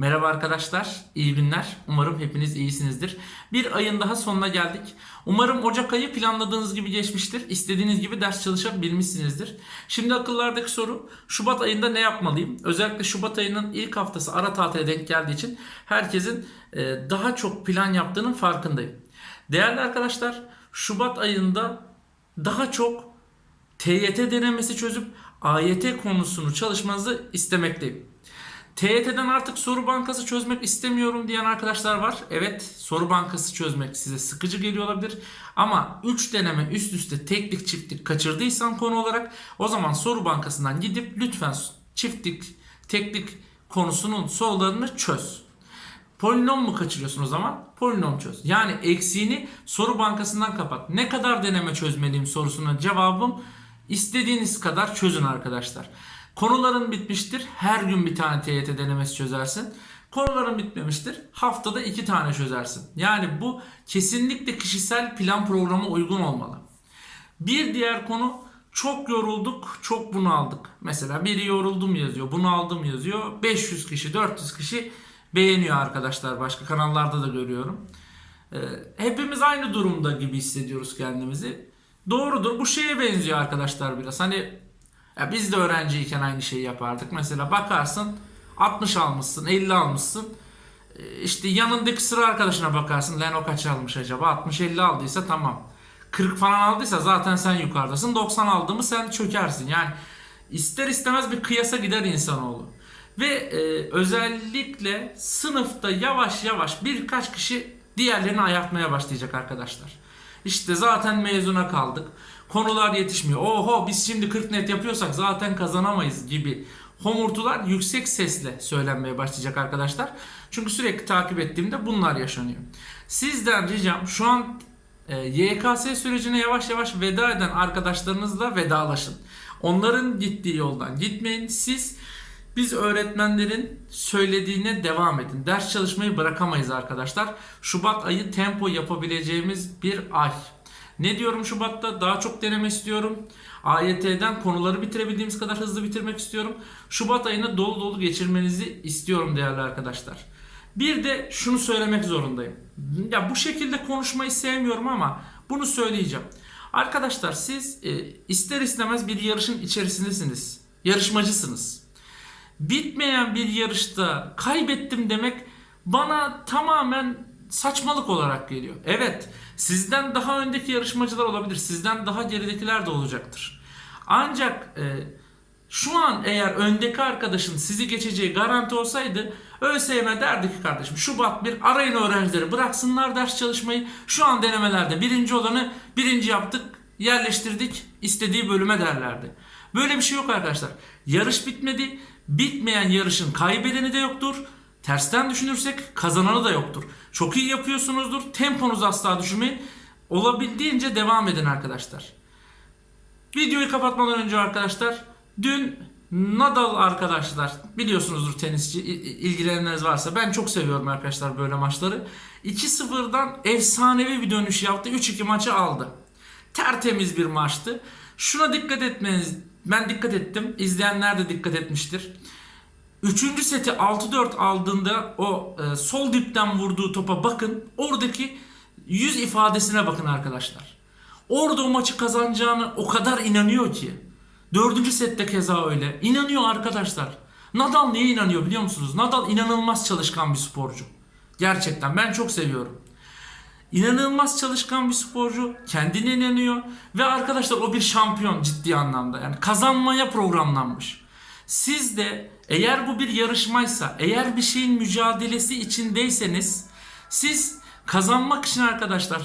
Merhaba arkadaşlar, iyi günler. Umarım hepiniz iyisinizdir. Bir ayın daha sonuna geldik. Umarım Ocak ayı planladığınız gibi geçmiştir. İstediğiniz gibi ders çalışabilmişsinizdir. Şimdi akıllardaki soru, Şubat ayında ne yapmalıyım? Özellikle Şubat ayının ilk haftası ara tatile denk geldiği için herkesin e, daha çok plan yaptığının farkındayım. Değerli arkadaşlar, Şubat ayında daha çok TYT denemesi çözüp AYT konusunu çalışmanızı istemekteyim. TYT'den artık soru bankası çözmek istemiyorum diyen arkadaşlar var. Evet soru bankası çözmek size sıkıcı geliyor olabilir. Ama 3 deneme üst üste teklik çiftlik kaçırdıysan konu olarak o zaman soru bankasından gidip lütfen çiftlik teklik konusunun sorularını çöz. Polinom mu kaçırıyorsun o zaman? Polinom çöz. Yani eksiğini soru bankasından kapat. Ne kadar deneme çözmeliyim sorusuna cevabım istediğiniz kadar çözün arkadaşlar. Konuların bitmiştir. Her gün bir tane TYT denemesi çözersin. Konuların bitmemiştir. Haftada iki tane çözersin. Yani bu kesinlikle kişisel plan programa uygun olmalı. Bir diğer konu çok yorulduk, çok bunu aldık. Mesela biri yoruldum yazıyor, bunu aldım yazıyor. 500 kişi, 400 kişi beğeniyor arkadaşlar. Başka kanallarda da görüyorum. Ee, hepimiz aynı durumda gibi hissediyoruz kendimizi. Doğrudur. Bu şeye benziyor arkadaşlar biraz. Hani ya biz de öğrenciyken aynı şeyi yapardık. Mesela bakarsın 60 almışsın, 50 almışsın. Ee, İşte yanındaki sıra arkadaşına bakarsın. Lan o kaç almış acaba? 60-50 aldıysa tamam. 40 falan aldıysa zaten sen yukarıdasın. 90 aldı mı sen çökersin. Yani ister istemez bir kıyasa gider insanoğlu. Ve e, özellikle sınıfta yavaş yavaş birkaç kişi diğerlerini ayartmaya başlayacak arkadaşlar. İşte zaten mezuna kaldık. Konular yetişmiyor. Oho biz şimdi 40 net yapıyorsak zaten kazanamayız gibi homurtular yüksek sesle söylenmeye başlayacak arkadaşlar. Çünkü sürekli takip ettiğimde bunlar yaşanıyor. Sizden ricam şu an e, YKS sürecine yavaş yavaş veda eden arkadaşlarınızla vedalaşın. Onların gittiği yoldan gitmeyin. Siz biz öğretmenlerin söylediğine devam edin. Ders çalışmayı bırakamayız arkadaşlar. Şubat ayı tempo yapabileceğimiz bir ay. Ne diyorum Şubat'ta? Daha çok deneme istiyorum. AYT'den konuları bitirebildiğimiz kadar hızlı bitirmek istiyorum. Şubat ayını dolu dolu geçirmenizi istiyorum değerli arkadaşlar. Bir de şunu söylemek zorundayım. Ya bu şekilde konuşmayı sevmiyorum ama bunu söyleyeceğim. Arkadaşlar siz e, ister istemez bir yarışın içerisindesiniz. Yarışmacısınız. Bitmeyen bir yarışta kaybettim demek bana tamamen saçmalık olarak geliyor. Evet, sizden daha öndeki yarışmacılar olabilir. Sizden daha geridekiler de olacaktır. Ancak e, şu an eğer öndeki arkadaşın sizi geçeceği garanti olsaydı ÖSYM derdi ki kardeşim Şubat bir arayın öğrencileri bıraksınlar ders çalışmayı. Şu an denemelerde birinci olanı birinci yaptık yerleştirdik istediği bölüme derlerdi. Böyle bir şey yok arkadaşlar. Yarış bitmedi. Bitmeyen yarışın kaybedeni de yoktur. Tersten düşünürsek kazananı da yoktur. Çok iyi yapıyorsunuzdur. Temponuzu asla düşürmeyin. Olabildiğince devam edin arkadaşlar. Videoyu kapatmadan önce arkadaşlar dün Nadal arkadaşlar biliyorsunuzdur tenisçi il- ilgilenenleriniz varsa ben çok seviyorum arkadaşlar böyle maçları. 2-0'dan efsanevi bir dönüş yaptı. 3-2 maçı aldı. Tertemiz bir maçtı. Şuna dikkat etmeniz ben dikkat ettim. İzleyenler de dikkat etmiştir. Üçüncü seti 6-4 aldığında o e, sol dipten vurduğu topa bakın. Oradaki yüz ifadesine bakın arkadaşlar. Orada o maçı kazanacağını o kadar inanıyor ki. Dördüncü sette keza öyle. İnanıyor arkadaşlar. Nadal niye inanıyor biliyor musunuz? Nadal inanılmaz çalışkan bir sporcu. Gerçekten ben çok seviyorum. İnanılmaz çalışkan bir sporcu. Kendine inanıyor. Ve arkadaşlar o bir şampiyon ciddi anlamda. Yani kazanmaya programlanmış. Siz de eğer bu bir yarışmaysa, eğer bir şeyin mücadelesi içindeyseniz siz kazanmak için arkadaşlar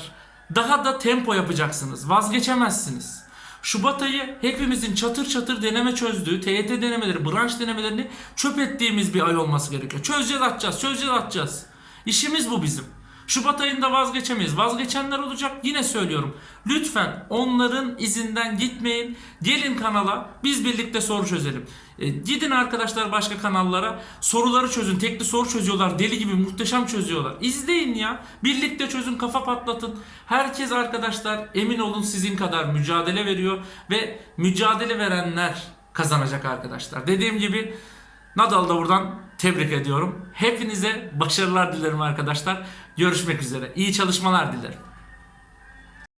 daha da tempo yapacaksınız. Vazgeçemezsiniz. Şubat ayı hepimizin çatır çatır deneme çözdüğü, TYT denemeleri, branş denemelerini çöp ettiğimiz bir ay olması gerekiyor. Çözeceğiz atacağız, çözeceğiz atacağız. İşimiz bu bizim. Şubat ayında vazgeçemeyiz. Vazgeçenler olacak. Yine söylüyorum. Lütfen onların izinden gitmeyin. Gelin kanala biz birlikte soru çözelim. E, gidin arkadaşlar başka kanallara. Soruları çözün. Tekli soru çözüyorlar. Deli gibi muhteşem çözüyorlar. İzleyin ya. Birlikte çözün. Kafa patlatın. Herkes arkadaşlar emin olun sizin kadar mücadele veriyor. Ve mücadele verenler kazanacak arkadaşlar. Dediğim gibi Nadal da buradan tebrik ediyorum. Hepinize başarılar dilerim arkadaşlar. Görüşmek üzere. İyi çalışmalar dilerim.